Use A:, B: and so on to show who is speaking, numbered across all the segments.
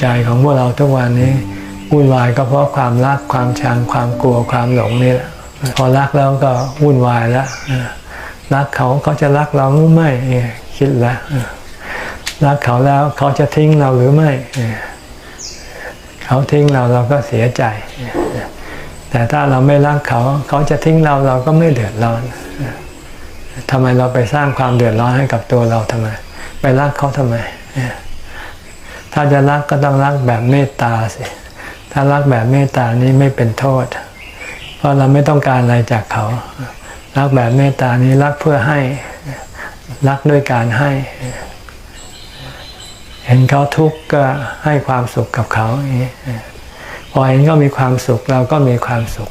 A: ใจของพวกเราทุกวันนี้วุ่นวายก็เพราะความรักความชังความกลัวความหลงนี่แหละพอรักแล้วก็วุ่นวายแล้วรักเขาเขาจะรักเราหรือไม่คิดแล้วรักเขาแล้วเขาจะทิ้งเราหรือไม่ เขาทิ้งเราเราก็เสียใจ แต่ถ้าเราไม่รักเขา เขาจะทิ้งเราเราก็ไม่เดือดร้อนทำไมเราไปสร้างความเดือดร้อนให้กับตัวเราทำไม ไปรักเขาทำไม ถ้าจะรักก็ต้องรักแบบเมตตาสิ ถ้ารักแบบเมตตานี้ไม่เป็นโทษ เพราะเราไม่ต้องการอะไรจากเขา รักแบบเมตตานี้รักเพื่อให้ รักด้วยการให้ เห็นเขาทุกข์ก็ให้ความสุขกับเขาอย่างนี้ พอเห็นเขามีความสุขเราก็มีความสุข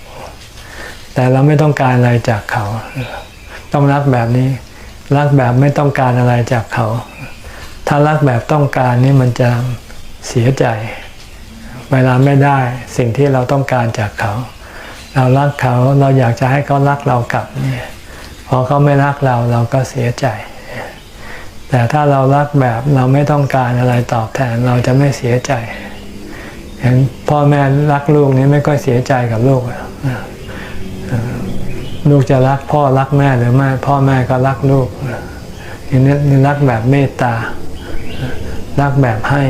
A: แต่เราไม่ต้องการอะไรจากเขา ต้องรักแบบนี้ รักแบบไม่ต้องการอะไรจากเขา ถ้ารักแบบต้องการนี่มันจะเสียใจ เวลาไม่ได้สิ่งที่เราต้องการจากเขา เรารักเขาเราอยากจะให้เขารักเรากลับเนี่ยพอเขาไม่รักเราเราก็เสียใจ แต่ถ้าเรารักแบบเราไม่ต้องการอะไรตอบแทนเราจะไม่เสียใจ เห็นพ่อแม่รักลูกนี่ไม่ค่อยเสียใจกับลูกลูกจะรักพ่อรักแม่หรือไม่พ่อแม่ก็รักลูกนี่นี่รักแบบเมตตา รักแบบให้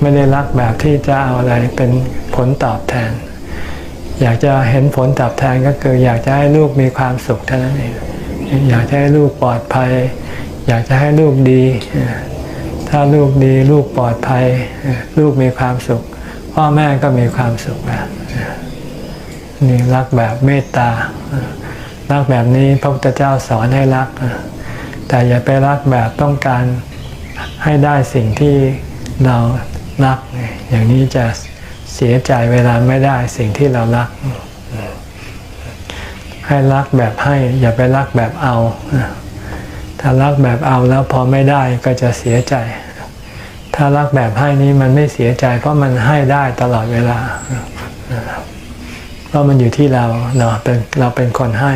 A: ไม่ได้รักแบบที่จะเอาอะไรเป็นผลตอบแทน อยากจะเห็นผลตอบแทนก็คือ อยากจะให้ลูกมีความสุขเท่านั้นเองอยากจะให้ลูกปลอดภัย อยากจะให้ลูกดี ถ้าลูกดีลูกปลอดภัย ลูกมีความสุข พ่อแม่ก็มีความสุขแบบนี่รักแบบเมตตา รักแบบนี้พระพุทธเจ้าสอนให้รัก แต่อย่าไปรักแบบต้องการให้ได้สิ่งที่เรารัก อย่างนี้จะเสียใจเวลาไม่ได้สิ่งที่เรารัก ให้รักแบบให้ อย่าไปรักแบบเอา ถ้ารักแบบเอาแล้วพอไม่ได้ก็จะเสียใจ ถ้ารักแบบให้นี้มันไม่เสียใจ เพราะมันให้ได้ตลอดเวลา เพราะมันอยู่ที่เราเราเป็นเราเป็นคนให้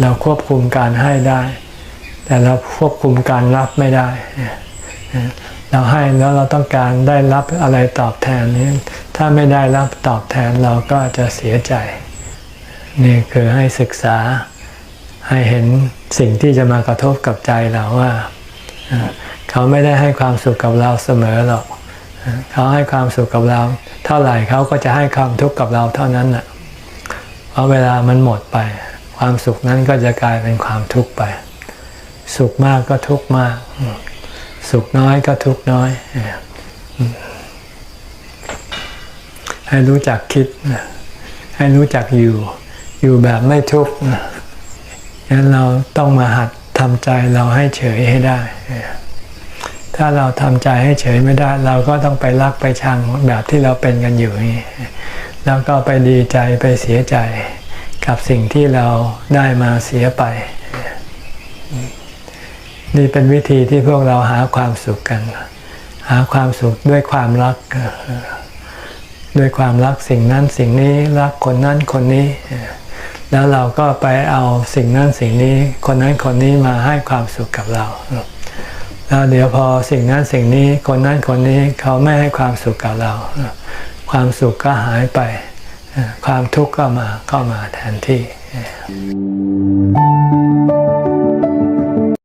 A: เราควบคุมการให้ได้ แต่เราควบคุมการรับไม่ได้ เราให้แล้วเราต้องการได้รับอะไรตอบแทนนี้ ถ้าไม่ได้รับตอบแทนเราก็จะเสียใจ นี่คือให้ศึกษาให้เห็น สิ่งที่จะมากระทบกับใจเราว่า เขาไม่ได้ให้ความสุขกับเราเสมอหรอกเขาให้ความสุขกับเรา เท่าไหร่เขาก็จะให้ความทุกข์กับเราเท่านั้นน่ะเพราะเวลามันหมดไป ความสุขนั้นก็จะกลายเป็นความทุกข์ไป สุขมากก็ทุกข์มาก สุขน้อยก็ทุกข์น้อย ให้รู้จักคิด ให้รู้จักอยู่ อยู่แบบไม่ทุกข์ งั้นเราต้องมาหัดทำใจเราให้เฉยให้ได้ ถ้าเราทำใจให้เฉยไม่ได้ เราก็ต้องไปรักไปชังแบบที่เราเป็นกันอยู่นี่แล้วก็ไปดีใจไปเสียใจกับสิ่งที่เราได้มาเสียไป นี่เป็นวิธีที่พวกเราหาความสุขกัน หาความสุขด้วยความรัก ด้วยความรักสิ่งนั้นสิ่งนี้รักคนนั้นคนนี้ แล้วเราก็ไปเอาสิ่งนั้นสิ่งนี้ คนนั้นคนนี้มาให้ความสุขกับเรา แล้วเดี๋ยวพอสิ่งนั้นสิ่งนี้ คนนั้นคนนี้เขาไม่ให้ความสุขกับเรา ความสุขก็หายไป ความทุกข์ก็มาเข้ามาแทนที่